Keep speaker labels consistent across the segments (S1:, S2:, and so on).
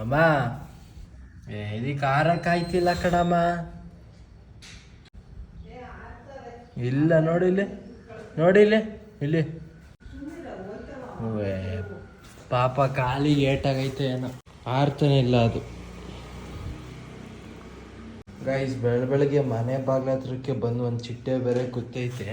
S1: ಅಮ್ಮ. ಏ ಇದಕ್ಕೆ ಕಾಯ್ತಿಲ್ಲ ಕಣಮ್ಮ. ಇಲ್ಲ, ನೋಡಿ ಇಲ್ಲಿ. ನೋಡಿ ಇಲ್ಲಿ ಪಾಪ ಖಾಲಿ ಏಟಾಗೈತೆ ಏನೋ. ಆರ್ತಾನೆ ಇಲ್ಲ ಅದು. ಗೈಸ್ ಬೆಳ ಬೆಳಗ್ಗೆ ಮನೆ ಬಾಗ್ಲ ಹತ್ರಕ್ಕೆ ಬಂದು ಒಂದು ಚಿಟ್ಟೆ ಬೇರೆ ಕೂತೈತೆ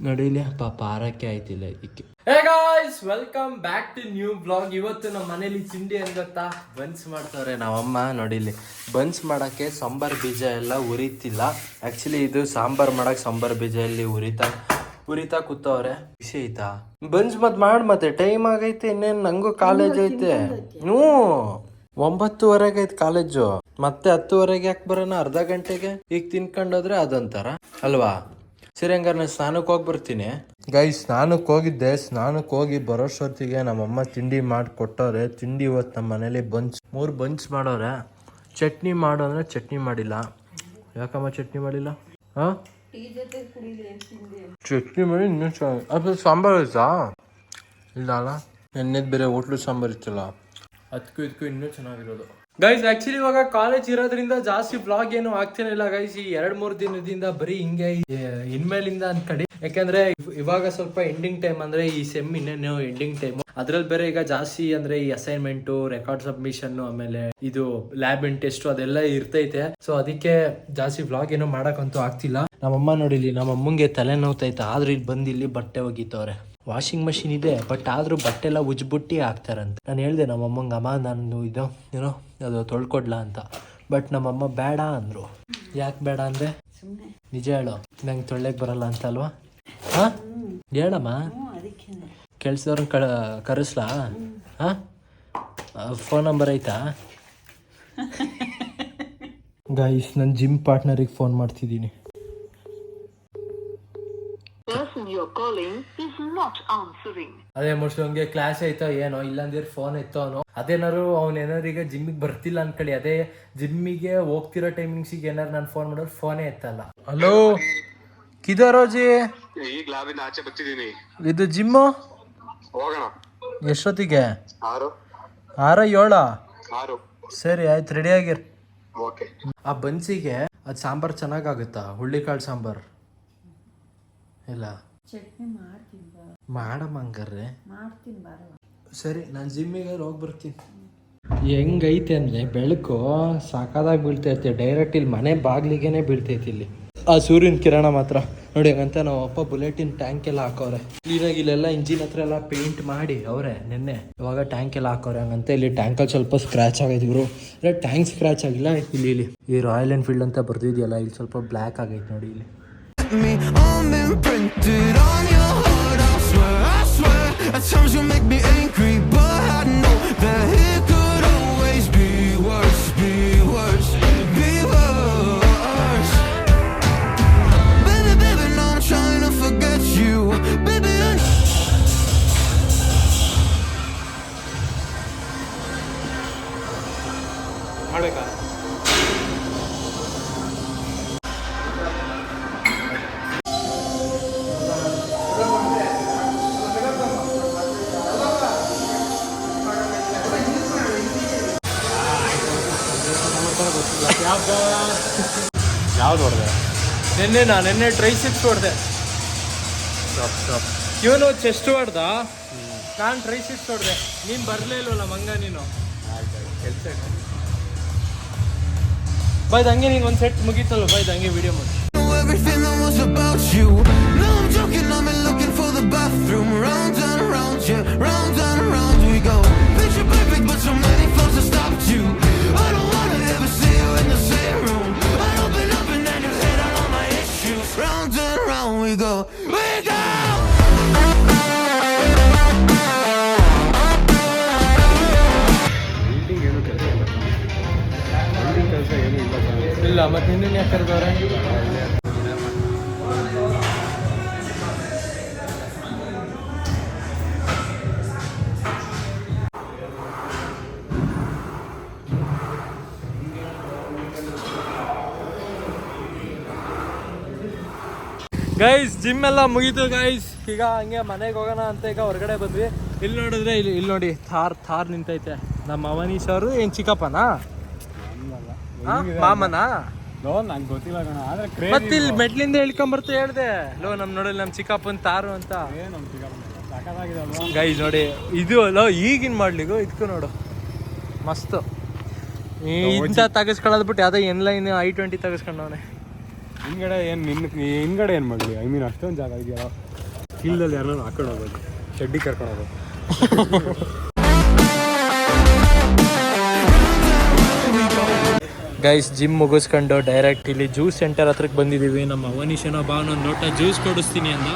S1: ನೋಡಿಲಿ. ಪಾಪ ಆರಕ್ಕೆ ಆಯ್ತಿಲ್ಲ ಇದಕ್ಕೆ hey guys welcome back to new blog ಇವತ್ತು ನಮ್ಮ ಮನೇಲಿ ತಿಂಡಿ ಏನ್ ಗೊತ್ತಾ ಬನ್ಸ್ ಮಾಡ್ತವ್ರೆ ನಾವಮ್ಮ ನೋಡಿಲಿ. ಬನ್ಸ್ ಮಾಡಕ್ಕೆ ಸಾಂಬಾರ್ ಬೀಜ ಎಲ್ಲ ಉರಿತಿಲ್ಲ. ಆಕ್ಚುಲಿ ಇದು ಸಾಂಬಾರ್ ಮಾಡಕ್ ಸಾಂಬಾರ್ ಬೀಜ ಇಲ್ಲಿ ಉರಿತಾ ಉರಿತಾ ಕೂತವ್ರೆ. ಖುಷಿ ಆಯ್ತಾ? ಬನ್ಸ್ ಮತ್ತೆ ಮಾಡ್ ಮತ್ತೆ ಟೈಮ್ ಆಗೈತೆ ಇನ್ನೇನು? ನಂಗೂ ಕಾಲೇಜ್ ಐತೆ. ಹ್ಞೂ. ಒಂಬತ್ತುವರೆಗೆ ಐತೆ ಕಾಲೇಜು ಮತ್ತೆ ಹತ್ತುವರೆಗೆ ಯಾಕೆ ಬರೋಣ? ಅರ್ಧ ಗಂಟೆಗೆ? ಈಗ ತಿನ್ಕೊಂಡೋದ್ರೆ ಅದೊಂಥರ. ಅಲ್ವಾ? ಸರಿ ಹಂಗಾರೆ ನಾನು ಸ್ನಾನಕ್ಕೆ ಹೋಗಿ ಬರ್ತೀನಿ. ಗೈ ಸ್ನಾನಕ್ಕೆ ಹೋಗಿದ್ದೆ. ಸ್ನಾನಕ್ಕೆ ಹೋಗಿ ಬರೋಷ್ಟೊತ್ತಿಗೆ ನಮ್ಮಮ್ಮ ತಿಂಡಿ ಮಾಡಿ ಕೊಟ್ಟವ್ರೆ. ತಿಂಡಿ ಇವತ್ತು ನಮ್ಮ ಮನೇಲಿ ಬಂಚ್ ಮೂರು ಬಂಚ್ ಮಾಡೋರೆ. ಚಟ್ನಿ ಮಾಡು ಅಂದರೆ ಚಟ್ನಿ ಮಾಡಿಲ್ಲ. ಯಾಕಮ್ಮ ಚಟ್ನಿ ಮಾಡಿಲ್ಲ? ಹಾಂ? ಚಟ್ನಿ ಮಾಡಿ ಇನ್ನೂ ಚೆನ್ನಾಗಿ ಅದು ಸಾಂಬಾರು ಐತಾ? ಇಲ್ಲ ಅಲ್ಲ ನೆನ್ನೆದು ಬೇರೆ ಹೋಟ್ಲು ಸಾಂಬಾರು ಇತ್ತಲ್ಲ. ಅದಕ್ಕೂ ಇದಕ್ಕೂ ಇನ್ನೂ ಚೆನ್ನಾಗಿರೋದು. ಗೈಸ್ ಆಕ್ಚುಲಿ ಇವಾಗ ಕಾಲೇಜ್ ಇರೋದ್ರಿಂದ ಜಾಸ್ತಿ ಬ್ಲಾಗ್ ಏನು ಆಗ್ತಿರಲಿಲ್ಲ ಗೈಸ್ ಈ ಎರಡ್ ಮೂರ್ ದಿನದಿಂದ ಬರೀ ಹಿಂಗೆ ಇನ್ಮೇಲಿಂದ ಅನ್ಕಡಿ ಯಾಕಂದ್ರೆ ಇವ್- ಇವಾಗ ಸ್ವಲ್ಪ ಎಂಡಿಂಗ್ ಟೈಮ್ ಅಂದ್ರೆ ಈ ಸೆಮ್ ಇನ್ನೇನು ಎಂಡಿಂಗ್ ಟೈಮ್ ಅದ್ರಲ್ಲಿ ಬೇರೆ ಈಗ ಜಾಸ್ತಿ ಅಂದ್ರೆ ಈ ಅಸೈನ್ಮೆಂಟ್ ರೆಕಾರ್ಡ್ ಸಬ್ಮಿಷನ್ ಆಮೇಲೆ ಇದು ಲ್ಯಾಬ್ ಇನ್ ಟೆಸ್ಟ್ ಅದೆಲ್ಲ ಇರ್ತೈತೆ. ಸೊ ಅದಕ್ಕೆ ಜಾಸ್ತಿ ಬ್ಲಾಗ್ ಏನು ಮಾಡಕ್ಕಂತೂ ಆಗ್ತಿಲ್ಲ. ನಮ್ಮಮ್ಮ ನೋಡಿಲಿ ನಮ್ಮ ತಲೆನೋವ್ತೈತೆ ತಲೆ ನೋವ್ತೈತೆ ಆದ್ರೆ ಇಲ್ಲಿ ಬಂದು ಇಲ್ಲಿ ಬಟ್ಟೆ ಒಗಿತವ್ರೆ. ವಾಷಿಂಗ್ ಮಷಿನ್ ಇದೆ ಬಟ್ ಆದರೂ ಬಟ್ಟೆ ಎಲ್ಲ ಉಜ್ಬಿಟ್ಟು ಹಾಕ್ತಾರಂತೆ. ನಾನು ಹೇಳ್ದೆ ನಮ್ಮಮ್ಮಂಗೆ ಅಮ್ಮ ನಾನು ಇದು ಏನೋ ಅದು ತೊಳ್ಕೊಡ್ಲಾ ಅಂತ. ಬಟ್ ನಮ್ಮಮ್ಮ ಬೇಡ ಅಂದರು. ಯಾಕೆ ಬೇಡ ಅಂದರೆ? ನಿಜ ಹೇಳು ನಂಗೆ ತೊಳ್ಯಕ್ಕೆ ಬರಲ್ಲ ಅಂತ ಅಲ್ವಾ? ಹಾಂ? ಹೇಳಮ್ಮ. ಕೆಲ್ಸದವ್ರನ್ನ ಕಳ ಕರೆಸ್ಲಾ? ಹಾಂ? ಫೋನ್ ನಂಬರ್ ಐತಾ? ಗಾಯ್ಸ್ ನನ್ನ ಜಿಮ್ ಪಾರ್ಟ್ನರಿಗೆ ಫೋನ್ ಮಾಡ್ತಿದ್ದೀನಿ.
S2: Calling is not answering.
S1: ಅದೇ ಮೋಸ್ಟ್ ಅವ್ನಿಗೆ ಕ್ಲಾಸ್ ಐತೋ ಏನೋ ಇಲ್ಲಾಂದ್ರೆ ಫೋನ್ ಇತ್ತು ಅವನು ಅದೇನಾರು ಅವ್ನು ಏನಾರು ಈಗ ಜಿಮ್ಮಿಗೆ ಬರ್ತಿಲ್ಲ ಅನ್ಕೊಳ್ಳಿ. ಅದೇ ಜಿಮ್ಮಿಗೆ ಹೋಗ್ತಿರೋ ಟೈಮಿಂಗ್ಸಿಗೆ ಏನಾರು ನಾನು ಫೋನ್ ಮಾಡೋರು ಫೋನೇ ಎತ್ತಲ್ಲ. ಹಲೋ ಕಿದಾರೋಜಿ
S3: ಈಗ ಲಾಬಿಂದ ಆಚೆ ಬರ್ತಿದ್ದೀನಿ.
S1: ಇದು ಜಿಮ್ಮು
S3: ಹೋಗೋಣ.
S1: ಎಷ್ಟೊತ್ತಿಗೆ?
S3: ಆರು.
S1: ಆರ ಏಳ?
S3: ಆರು.
S1: ಸರಿ ಆಯ್ತು ರೆಡಿ ಆಗಿರ್.
S3: ಓಕೆ.
S1: ಆ ಬನ್ಸಿಗೆ ಅದು ಸಾಂಬಾರು ಚೆನ್ನಾಗಾಗುತ್ತಾ? ಹುಳ್ಳಿಕಾಳು ಸಾಂಬಾರ್? ಇಲ್ಲ.
S4: ಚಟ್ನಿ ಮಾಡ್ತೀನಿ ಬಾ.
S1: ಮಾಡಮ್ಮ ಹಂಗಾರೆ
S4: ಮಾಡ್ತೀನಿ ಬಾರವ
S1: ಸರಿ ನಾನು ಜಿಮ್ಮಿಗೆ ಹೋಗಿ ಬರ್ತೀನಿ. ಹೆಂಗೈತೆ ಅಂದರೆ ಬೆಳಕು ಸಾಕಾದಾಗಿ ಬೀಳ್ತೈತೆ ಡೈರೆಕ್ಟ್ ಇಲ್ಲಿ ಮನೆ ಬಾಗ್ಲಿಗೆನೆ ಬೀಳ್ತೈತಿ ಇಲ್ಲಿ. ಆ ಸೂರ್ಯನ ಕಿರಣ ಮಾತ್ರ. ನೋಡಿ ಹಂಗಂತ ನಾವು ಅಪ್ಪ ಬುಲೆಟಿನ್ ಟ್ಯಾಂಕ್ ಎಲ್ಲ ಹಾಕೋರೆ. ಕ್ಲೀನಾಗಿ ಇಲ್ಲೆಲ್ಲ ಇಂಜಿನ್ ಹತ್ರ ಎಲ್ಲ ಪೇಂಟ್ ಮಾಡಿ ಅವರೇ ನಿನ್ನೆ. ಇವಾಗ ಟ್ಯಾಂಕ್ ಎಲ್ಲ ಹಾಕೋರೆ. ಹಂಗಂತ ಇಲ್ಲಿ ಟ್ಯಾಂಕಲ್ಲಿ ಸ್ವಲ್ಪ ಸ್ಕ್ರ್ಯಾಚ್ ಆಗೈತೆ ಇವರು ಇಲ್ಲ ಟ್ಯಾಂಕ್ ಸ್ಕ್ರ್ಯಾಚ್ ಆಗಿಲ್ಲ ಇಲ್ಲಿ ಇಲ್ಲಿ. ಈ ರಾಯಲ್ ಎನ್ಫೀಲ್ಡ್ ಅಂತ ಬರ್ದಿದೆಯಲ್ಲ ಇಲ್ಲಿ ಸ್ವಲ್ಪ ಬ್ಲ್ಯಾಕ್ ಆಗೈತೆ ನೋಡಿ ಇಲ್ಲಿ.
S5: Me. I'm imprinted on your
S1: ನಿನ್ನೆ ನಾ ನಿನ್ನೆ ಟ್ರೈ ಸಿಕ್ಸ್ ಹೊಡೆದೆ ಇವನು ಚೆಸ್ಟ್ ಹೊಡೆದ ನಾನು ಟ್ರೈ ಸಿಕ್ಸ್ ಹೊಡೆದೆ ನೀನು ಬರಲೇ ಇಲ್ವಲ್ಲ ಮಂಗ ನೀನು ಕೆಲಸ ಬಾಯ್ದು ಹಂಗೆ ನೀನು ಒಂದು ಸೆಟ್ ಮುಗೀತಲ್ಲ ಬಾಯ್ದು ಹಂಗೆ ವಿಡಿಯೋ ಮಾಡಿ
S5: everything that was about you. No, I'm joking, I've been looking for the bathroom. Round and round, yeah, round and round we go. Picture perfect, but so many
S1: guys gym ಎಲ್ಲ ಮುಗೀತು guys ಈಗ ಹಂಗೆ ಮನೆಗೆ ಹೋಗೋಣ ಅಂತ ಈಗ ಹೊರಗಡೆ ಬಂದ್ವಿ. ಇಲ್ಲಿ ನೋಡಿದ್ರೆ ಇಲ್ಲಿ ಇಲ್ಲಿ ನೋಡಿ ಥಾರ್ ಥಾರ್ ನಿಂತೈತೆ. ನಮ್ಮ ಅವನೀಶ್ ಅವರು ಏನ್ ಚಿಕ್ಕಪ್ಪನಾ? ಮಾಮನಾ?
S6: ಲೋ ನಂಗೆ ಗೊತ್ತಿಲ್ಲ ಕಣ ಆದ್ರೆ
S1: ಮತ್ತೆ ಇಲ್ಲಿ ಮೆಟ್ಲಿಂದ ಇಳ್ಕೊಂಬರ್ತಾ ಹೇಳ್ದೆ. ಲೋ ನಮ್ ನೋಡಲ್ ನಮ್ಮ ಚಿಕ್ಕಪ್ಪನ ತಾರು ಅಂತ. ಗೈಸ್ ನೋಡಿ ಇದು ಲೋ ಈಗಿನ ಮಾಡ್ಲಿಗೂ ಇದಕ್ಕೂ ನೋಡು. ಮಸ್ತ್. ಇಂಥ ತೆಗೆಸ್ಕೊಳ್ಳೋದು ಬಿಟ್ಟು ಯಾವ್ದೋ ಎನ್ ಲೈನ್ ಐ ಟ್ವೆಂಟಿ ತೆಗೆಸ್ಕೊಂಡವನೆ.
S6: ಹಿಂದ್ಗಡೆ ಏನು ನಿನ್ನ ಹಿಂಗಡೆ ಏನು ಮಾಡಲಿ? ಐ ಮೀನ್ ಅಷ್ಟೊಂದು ಜಾಗ ಇದೆಯಲ್ಲ ಹಿಲ್ದಲ್ಲಿ ಯಾರನ್ನ ಹಾಕೊಂಡು ಹೋಗೋದು ಶೆಡ್ಡಿ ಕರ್ಕೊಂಡು ಹೋಗೋದು
S1: ಗೈಸ್ ಜಿಮ್ ಮುಗಿಸ್ಕೊಂಡು ಡೈರೆಕ್ಟ್ ಇಲ್ಲಿ ಜ್ಯೂಸ್ ಸೆಂಟರ್ ಹತ್ರಕ್ಕೆ ಬಂದಿದ್ದೀವಿ ನಮ್ಮ ಅವನೀಶನ ಬಾ ನೋಟ ಜ್ಯೂಸ್ ಕೊಡಿಸ್ತೀನಿ ಅಂದ.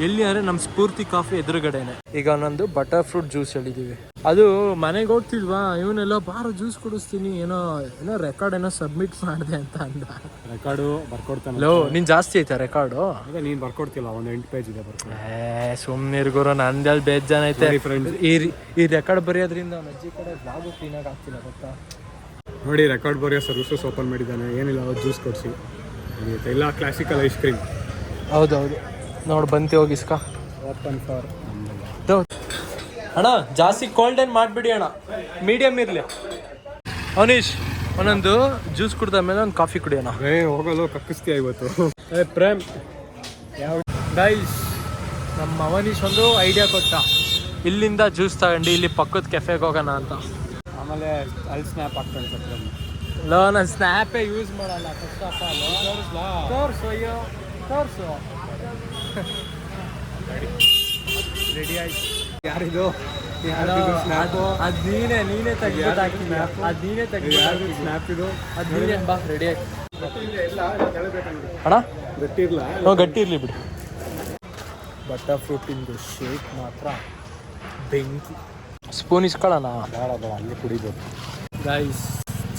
S1: ಎಲ್ಲಿ ಅಂದ್ರೆ ನಮ್ಮ ಸ್ಫೂರ್ತಿ ಕಾಫಿ ಎದುರುಗಡೆನೆ. ಈಗ ನಂದು ಬಟರ್ ಫ್ರೂಟ್ ಜ್ಯೂಸ್ ಹೇಳಿದೀವಿ. ಅದು ಮನೆಗೆ ಹೋಗ್ತಿಲ್ವಾ ಇವನೆಲ್ಲ ಬಾರ ಜ್ಯೂಸ್ ಕುಡಿಸ್ತೀನಿ. ಏನೋ ಏನೋ ರೆಕಾರ್ಡ್ ಏನೋ ಸಬ್ಮಿಟ್ ಮಾಡಿದೆ ಅಂತ ಅಂದ.
S6: ರೆಕಾರ್ಡು ಬರ್ಕೊಡ್ತಾನೆ
S1: ಲೋ ನಿನ್ ಜಾಸ್ತಿ ಐತೆ ರೆಕಾರ್ಡು
S6: ಅದೇ ನೀನು ಬರ್ಕೊಡ್ತಿಲ್ಲ ಒಂದು ಎಂಟು ಪೇಜ್ ಇದೆ ಬರ್ಕೊಡು.
S1: ಏ ಸುಮ್ಮನೆ ಗುರು ನಂದಲ್ಲಿ ಬೇಜಾನ್ ಐತೆ. ಈ ರಿ- ಈ ರೆಕಾರ್ಡ್ ಬರೆಯೋದ್ರಿಂದ ಅವ್ನ ಅಜ್ಜಿ ಕಡೆ ಬ್ಲಾಗು ಕ್ಲೀನಾಗಿ ಆಗ್ತಿಲ್ಲ ಗೊತ್ತಾ?
S6: ನೋಡಿ ರೆಕಾರ್ಡ್ ಬರೆಯೋ ಸರ್ವಿಸಸ್ ಓಪನ್ ಮಾಡಿದ್ದಾನೆ. ಏನಿಲ್ಲ ಅವ್ರು ಜ್ಯೂಸ್ ಕೊಡಿಸಿ. ಎಲ್ಲ ಕ್ಲಾಸಿಕಲ್ ಐಸ್ ಕ್ರೀಮ್
S1: ಹೌದೌದು. ನೋಡು ಬಂತಿ ಹೋಗಿಸ್ಕ
S6: ಓಪನ್ ಫಾರ್
S1: ಅಣ್ಣ ಜಾಸ್ತಿ ಕೋಲ್ಡ್ ಏನು ಮಾಡ್ಬಿಡಿ ಅಣ್ಣ. ಮೀಡಿಯಂ ಇರ್ಲಿ. ಅವನೀಶ್ ಒಂದೊಂದು ಜ್ಯೂಸ್ ಕುಡ್ದ ಮೇಲೆ ಒಂದು ಕಾಫಿ ಕುಡಿಯೋಣ
S6: ಏ ಹೋಗಲು ಕಕ್ಕಿಸ್ತೀಯ ಇವತ್ತು. ಏ ಪ್ರೇಮ್. ಯಾವ
S1: ಗೈಸ್ ನಮ್ಮ ಅವನೀಶ್ ಒಂದು ಐಡಿಯಾ ಕೊಟ್ಟ. ಇಲ್ಲಿಂದ ಜ್ಯೂಸ್ ತಗೊಂಡು ಇಲ್ಲಿ ಪಕ್ಕದ ಕೆಫೆಗೆ ಹೋಗೋಣ ಅಂತ.
S6: ಆಮೇಲೆ ಅಲ್ಲಿ ಸ್ನ್ಯಾಪ್ ಹಾಕ್ತಾನೆ ಸರ್
S1: ಲೋ ನಾನು ಸ್ನ್ಯಾಪೇ ಯೂಸ್ ಮಾಡಲ್ಲ ಫಸ್ಟ್ ಆಫ್ ಆಲ್ ತೋರ್ಸು ಅಯ್ಯೋ. ತೋರ್ಸು. ರೆಡಿ ಆಯ್ತು
S6: ಯಾರಿದು
S1: ಅದ್ ನೀನೇ ನೀನೇ ತೆಗ್ದು ಹಾಕಿಲ್ಲ ಅದ್ ನೀನೇ ಯಾರು
S6: ಸ್ನ್ಯಾಪ್ ಇದು?
S1: ಅದ್ ನೀನೇ ಬಾ ರೆಡಿ ಆಯ್ತು. ಅಣ್ಣ?
S6: ಗೊತ್ತಿರ್ಲ
S1: ಹ್ಞೂ ಗಟ್ಟಿ ಇರಲಿ ಬಿಡಿ. ಬಟರ್ ಫ್ರೂಟಿಂದು ಶೇಕ್ ಮಾತ್ರ. ಬೆಂಕಿ. ಸ್ಪೂನ್ ಇಸ್ಕೊಳ್ಳೋಣ?
S6: ಬೇಡ ಬೇಡ ಅಲ್ಲಿ ಕುಡಿಬೋದು.
S1: ಗೈಸ್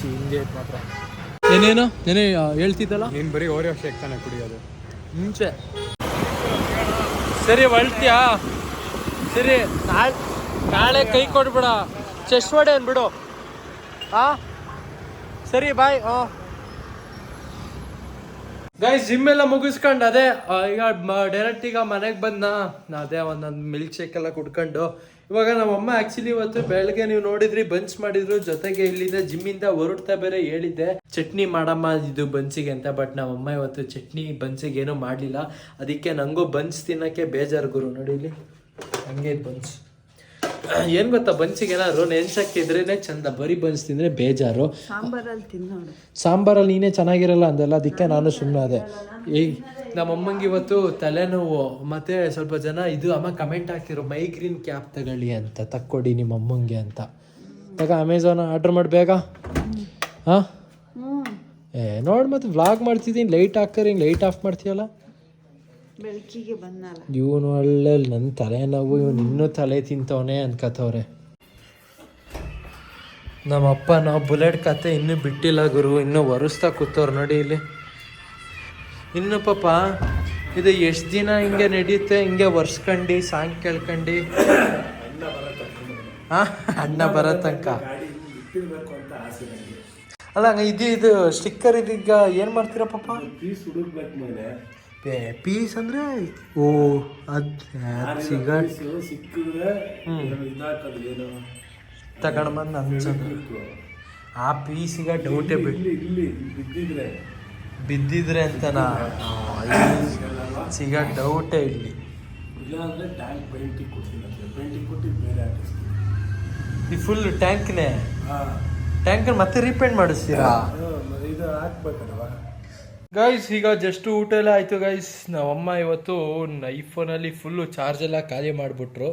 S1: ಚೇಂಜ್ ಮಾತ್ರ. ಏನೇನು? ಏನೇ ಹೇಳ್ತಿದ್ದಲ್ಲ?
S6: ನೀನು ಬರೀ ಓರಿಯೋ ಶೇಕ್ ತಾನೆ ಕುಡಿಯೋದು.
S1: ಮುಂಚೆ. ಸರಿ ಹೊಳ್ತೀಯಾ ಸರಿ, ನಾಳೆ ನಾಳೆ ಕೈ ಕೊಡ್ಬಿಡ. ಚೆಸ್ಟ್ ಹೊಡೆ ಅನ್ಬಿಡು ಆ? ಸರಿ, ಬಾಯ್. ಆ. ಗೈಸ್ ಜಿಮ್ ಎಲ್ಲ ಮುಗಿಸ್ಕೊಂಡು ಅದೇ ಈಗ ಡೈರೆಕ್ಟ್ ಈಗ ಮನೆಗೆ ಬಂದ ಅದೇ ಒಂದೊಂದು ಮಿಲ್ಕ್ ಶೇಕ್ ಎಲ್ಲ ಕುಡ್ಕೊಂಡು ಇವಾಗ ನಮ್ಮಮ್ಮ ಆಕ್ಚುಲಿ ಇವತ್ತು ಬೆಳಗ್ಗೆ ನೀವು ನೋಡಿದ್ರಿ ಬನ್ಸ್ ಮಾಡಿದ್ರು. ಜೊತೆಗೆ ಇಲ್ಲಿಂದ ಜಿಮ್ಮಿಂದ ಹೊರಡ್ತಾ ಬೇರೆ ಹೇಳಿದ್ದೆ. ಚಟ್ನಿ ಮಾಡಮ್ಮ ಇದು ಬನ್ಸಿಗೆ ಅಂತ ಬಟ್ ನಮ್ಮಮ್ಮ ಇವತ್ತು ಚಟ್ನಿ ಬನ್ಸಿಗೆ ಏನೂ ಮಾಡಲಿಲ್ಲ. ಅದಕ್ಕೆ ನನಗೂ ಬನ್ಸ್ ತಿನ್ನಕ್ಕೆ ಬೇಜಾರು ಗುರು. ನೋಡಿ ಇಲ್ಲಿ ಹಂಗೆ ಬನ್ಸ್ ಏನ್ ಗೊತ್ತಾ ಬನ್ಸಿಗೆ ಏನಾದ್ರು ನೆನ್ಸಕ್ಕಿದ್ರೇನೆ ಚಂದ. ಬರೀ ಬನ್ಸ್ ತಿಂದ್ರೆ ಬೇಜಾರು.
S4: ಸಾಂಬಾರಲ್ಲಿ
S1: ನೀನೇ ಚೆನ್ನಾಗಿರಲ್ಲ ಅಂದಲ್ಲ ಅದಕ್ಕೆ ನಾನು ಸುಮ್ಮನೆ ಅದೇ. ನಮ್ಮಮ್ಮಂಗೆ ಇವತ್ತು ತಲೆನೋವು. ಮತ್ತೆ ಸ್ವಲ್ಪ ಜನ ಇದು ಅಮ್ಮ ಕಮೆಂಟ್ ಹಾಕಿರೋ ಮೈಗ್ರೀನ್ ಕ್ಯಾಪ್ ತಗೊಳ್ಳಿ ಅಂತ ತಕ್ಕೊಡಿ ನಿಮ್ಮ ಅಮ್ಮಂಗೆ ಅಂತ. ತಗ ಅಮೆಝಾನ್ ಆರ್ಡ್ರ್ ಮಾಡಿ ಬೇಗ. ಹಾಂ? ಏ ನೋಡಿ ಮತ್ತೆ ವ್ಲಾಗ್ ಮಾಡ್ತಿದ್ದೀನಿ ಲೈಟ್ ಹಾಕರ್ ಹಿಂಗೆ ಲೈಟ್ ಆಫ್ ಮಾಡ್ತೀಯಲ್ಲ?
S4: ಬೆಳಕಿಗೆ ಬಂದಲ್ಲ.
S1: ಇವನು ಒಳ್ಳೆ ನನ್ನ ತಲೆನೋವು ಇವನು ಇನ್ನೂ ತಲೆ ತಿಂತವನೆ ಅನ್ಕತವ್ರೆ ನಮ್ಮಪ್ಪ ನಾವು ಬುಲೆಟ್ ಕತೆ ಇನ್ನೂ ಬಿಟ್ಟಿಲ್ಲ ಗುರು ಇನ್ನೂ ಒರೆಸ್ತಾ ಕೂತವ್ರು ನೋಡಿ ಇಲ್ಲಿ. ಇನ್ನು ಪಾಪ ಇದು ಎಷ್ಟು ದಿನ ಹಿಂಗೆ ನಡೆಯುತ್ತೆ ಹಿಂಗೆ ಒರ್ಸ್ಕಂಡು ಸಾಂಗ್ ಕೇಳ್ಕಂಡು? ಹಾ ಅಣ್ಣ ಬರೋ ತನಕ. ಅಲ್ಲ ಹಂಗ ಇದು ಇದು ಸ್ಟಿಕ್ಕರ್ ಇದೀಗ ಏನು ಮಾಡ್ತೀರಾ ಪಾಪ? ಪೀಸ್ ಅಂದ್ರೆ ಓ ಅದ್ ಸಿಗ ತಗೊಂಡ್ ಬಂದು ಅನ್ಸೋದು ಆ ಪೀಸಿಗೆ ಡೌಟೇ ಬಿಟ್ಟು ಬಿದ್ದಿದ್ರೆ. ಅಂತನಾ ಸಿಗ ಡೌಟೇ ಇಲ್ಲಿ. ಈ ಫುಲ್ ಟ್ಯಾಂಕ್ನೇ ಟ್ಯಾಂಕ್ ಮತ್ತೆ ರೀಪೇಂಟ್ ಮಾಡಿಸ್ತೀರಾ? ಗೈಸ್ ಈಗ ಜಸ್ಟ್ ಊಟ ಎಲ್ಲ ಆಯ್ತು ಗೈಸ್ ನಮ್ಮಮ್ಮ ಇವತ್ತು ಐಫೋನಲ್ಲಿ ಫುಲ್ಲು ಚಾರ್ಜ್ ಎಲ್ಲ ಖಾಲಿ ಮಾಡಿಬಿಟ್ರು.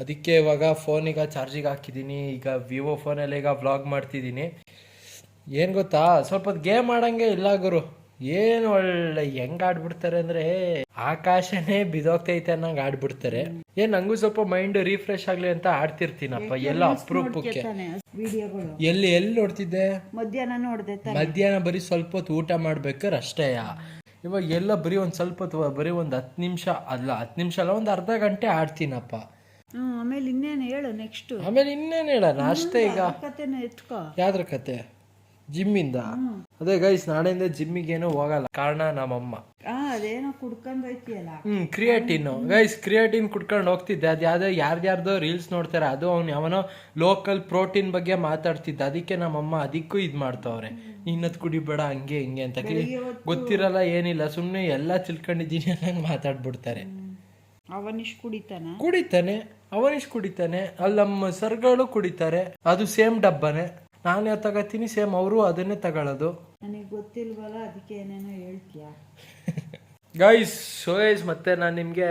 S1: ಅದಕ್ಕೆ ಇವಾಗ ಫೋನ್ ಈಗ ಚಾರ್ಜಿಗೆ ಹಾಕಿದ್ದೀನಿ ಈಗ ವಿವೋ ಫೋನಲ್ಲಿ ಈಗ ವ್ಲಾಗ್ ಮಾಡ್ತಿದ್ದೀನಿ ಏನು ಗೊತ್ತಾ? ಸ್ವಲ್ಪ ಗೇಮ್ ಆಡೋಂಗೆ ಇಲ್ಲ ಗುರು. ಏನು ಒಳ್ಳೆ ಹೆಂಗ್ ಆಡ್ಬಿಡ್ತಾರೆ ಅಂದ್ರೆ ಆಕಾಶನೇ ಬಿದೋಗ್ತೈತೆ ಅನ್ನಂಗ್ ಆಡ್ಬಿಡ್ತಾರೆ. ಏನ್ ನಂಗೂ ಸ್ವಲ್ಪ ಮೈಂಡ್ ರಿಫ್ರೆಶ್ ಆಗ್ಲಿ ಅಂತ ಆಡ್ತಿರ್ತೀನಪ್ಪ ಎಲ್ಲ ಅಪ್ರೂಪಕ್ಕೆ. ಎಲ್ಲಿ ಎಲ್ಲಿ ನೋಡ್ತಿದ್ದೆ?
S4: ಮಧ್ಯಾಹ್ನ ನೋಡಿದೆ
S1: ಮಧ್ಯಾಹ್ನ ಬರೀ ಸ್ವಲ್ಪ ಹೊತ್ತು ಊಟ ಮಾಡ್ಬೇಕಾರೆ ಅಷ್ಟೇ. ಇವಾಗ ಎಲ್ಲ ಬರೀ ಒಂದ್ ಸ್ವಲ್ಪ ಹೊತ್ತು ಬರೀ ಒಂದ್ ಹತ್ ನಿಮಿಷ ಅಲ್ಲ ಹತ್ತು ನಿಮಿಷ ಅಲ್ಲ ಒಂದ್ ಅರ್ಧ ಗಂಟೆ ಆಡ್ತೀನಪ್ಪ.
S4: ಆಮೇಲೆ ಇನ್ನೇನು ಹೇಳು ನೆಕ್ಸ್ಟ್
S1: ಆಮೇಲೆ ಇನ್ನೇನು ಹೇಳೋಣ? ಅಷ್ಟೇ ಈಗ. ಯಾವ್ದ್ರ ಕತೆ? ಜಿಮ್ಮಿಂದ. ಅದೇ ಗೈಸ್ ನಾಳೆಯಿಂದ ಜಿಮ್ಮಿಗೇನು ಹೋಗಲ್ಲ. ಕಾರಣ ನಮ್ಮಮ್ಮ.
S4: ಅದೇನೋ
S1: ಹ್ಮ್ ಕ್ರಿಯೇಟಿನ್ ಗೈಸ್ ಕ್ರಿಯೇಟಿನ್ ಕುಡ್ಕೊಂಡು ಹೋಗ್ತಿದ್ದೆ. ಅದು ಯಾವ್ದೋ ಯಾರ್ದ್ಯಾರ್ದೋ ರೀಲ್ಸ್ ನೋಡ್ತಾರೆ ಅದು ಅವ್ನು ಯಾವನೋ ಲೋಕಲ್ ಪ್ರೋಟೀನ್ ಬಗ್ಗೆ ಮಾತಾಡ್ತಿದ್ದ. ಅದಕ್ಕೆ ನಮ್ಮಮ್ಮ ಅದಕ್ಕೂ ಇದು ಮಾಡ್ತಾವ್ರೆ. ನೀನದ್ ಕುಡಿಬೇಡ ಹಂಗೆ ಹಿಂಗೆ ಅಂತ. ಕೇಳಿ ಗೊತ್ತಿರಲ್ಲ ಏನಿಲ್ಲ. ಸುಮ್ಮನೆ ಎಲ್ಲ ತಿಳ್ಕೊಂಡಿದ್ದೀನಿ ಅನ್ನಂಗೆ ಮಾತಾಡ್ಬಿಡ್ತಾರೆ.
S4: ಅವನಿಶ್ ಕುಡಿತಾನೆ?
S1: ಕುಡಿತಾನೆ. ಅವನಿಶ್ ಕುಡಿತಾನೆ. ಅಲ್ಲಿ ನಮ್ಮ ಸರ್ಗಳು ಕುಡಿತಾರೆ. ಅದು ಸೇಮ್ ಡಬ್ಬನೇ. ನಾನು ತಗೋತೀನಿ ಸೇಮ್ ಅವರು ಅದನ್ನೇ ತಗೊಳ್ಳೋದು.
S4: ನನಗೆ ಗೊತ್ತಿಲ್ವಲ್ಲ ಅದಕ್ಕೆ ಏನೇನೋ ಹೇಳ್ತೀಯ?
S1: ಗೈಸ್ ಶೋಯಸ್ ಮತ್ತೆ ನಾನು ನಿಮಗೆ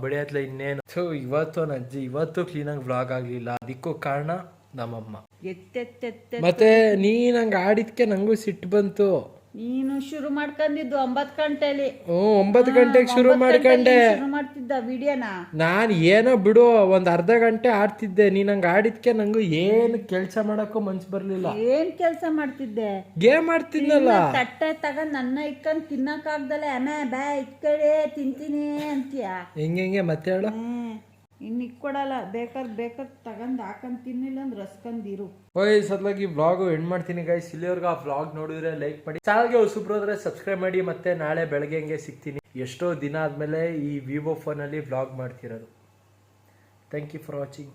S1: ಬೆಳೆಯತ್ಲ ಇನ್ನೇನು. ಸೊ ಇವತ್ತು ನನ್ನ ಅಜ್ಜಿ ಇವತ್ತು ಕ್ಲೀನಾಗಿ ವ್ಲಾಗ್ ಆಗಲಿಲ್ಲ. ಅದಕ್ಕೂ ಕಾರಣ ನಮ್ಮಮ್ಮ.
S4: ಎತ್ತೆತ್ತೆತ್ತೆ
S1: ಮತ್ತೆ ನೀ ನಂಗೆ ಆಡಿದ್ಕೆ ನಂಗೂ ಸಿಟ್ಟು ಬಂತು.
S4: ನೀನು ಶುರು ಮಾಡ್ಕೊಂಡಿದ್ದು ಒಂಬತ್ತು ಗಂಟೆಲಿ.
S1: ಹ್ಮ್ ಒಂಬತ್ತು ಗಂಟೆಗೆ ಶುರು ಮಾಡ್ಕೊಂಡೆ.
S4: ಶುರು ಮಾಡ್ತಿದ್ದ ವಿಡಿಯೋನ?
S1: ನಾನು ಏನೋ ಬಿಡು ಒಂದ್ ಅರ್ಧ ಗಂಟೆ ಆಡ್ತಿದ್ದೆ. ನೀನ್ ಹಂಗ ಆಡಿದ್ಕೆ ನಂಗೂ ಏನು ಕೆಲಸ ಮಾಡೋಕ್ಕೂ ಮನ್ಸು ಬರ್ಲಿಲ್ಲ.
S4: ಏನ್ ಕೆಲಸ ಮಾಡ್ತಿದ್ದೆ?
S1: ಗೇಮ್ ಆಡ್ತಿದ್ನಲ್ಲ.
S4: ತಟ್ಟೆ ತಗೊಂಡ್ ನನ್ನ ಇಕ್ಕಂಡ್ ತಿನ್ನಕ್ ಆಗ್ದಲ್ಲ ಅಮ್ಮ ಬ್ಯಾ ಇಟ್ಕಡೆ ತಿಂತೀನಿ ಅಂತೀಯ?
S1: ಹೆಂಗೆ ಹೆಂಗೆ? ಮತ್ತೆ ಹೇಳು.
S4: ಹ್ಮ್. ಇನ್ ಇಕ್ಕೊಡಲ್ಲ ಬೇಕಾದ್ರೆ ಬೇಕಾದ್ರೆ ತಗೊಂಡು ಹಾಕೊಂಡು ತಿನ್ನಿಲ್ಲ ಅಂದ್ರೆ ರಸ್ಕಂದಿರು
S1: ಓಯ್ ಸದ್ಲಾಗಿ ಬ್ಲಾಗ್ ಎಂಡ್ ಮಾಡ್ತೀನಿ ಗೈಸ್ ಇಲ್ಲಿವರೆಗೂ ಆ ಬ್ಲಾಗ್ ನೋಡಿದ್ರೆ ಲೈಕ್ ಮಾಡಿ. ಚಾನಲ್ಗೆ ಹೊಸಬ್ರು ಸಬ್ಸ್ಕ್ರೈಬ್ ಮಾಡಿ ಮತ್ತೆ ನಾಳೆ ಬೆಳಗ್ಗೆ ಹಂಗೆ ಸಿಗ್ತೀನಿ. ಎಷ್ಟೋ ದಿನ ಆದಮೇಲೆ ಈ ವಿವೋ ಫೋನಲ್ಲಿ ಬ್ಲಾಗ್ ಮಾಡ್ತಿರೋದು. Thank you for watching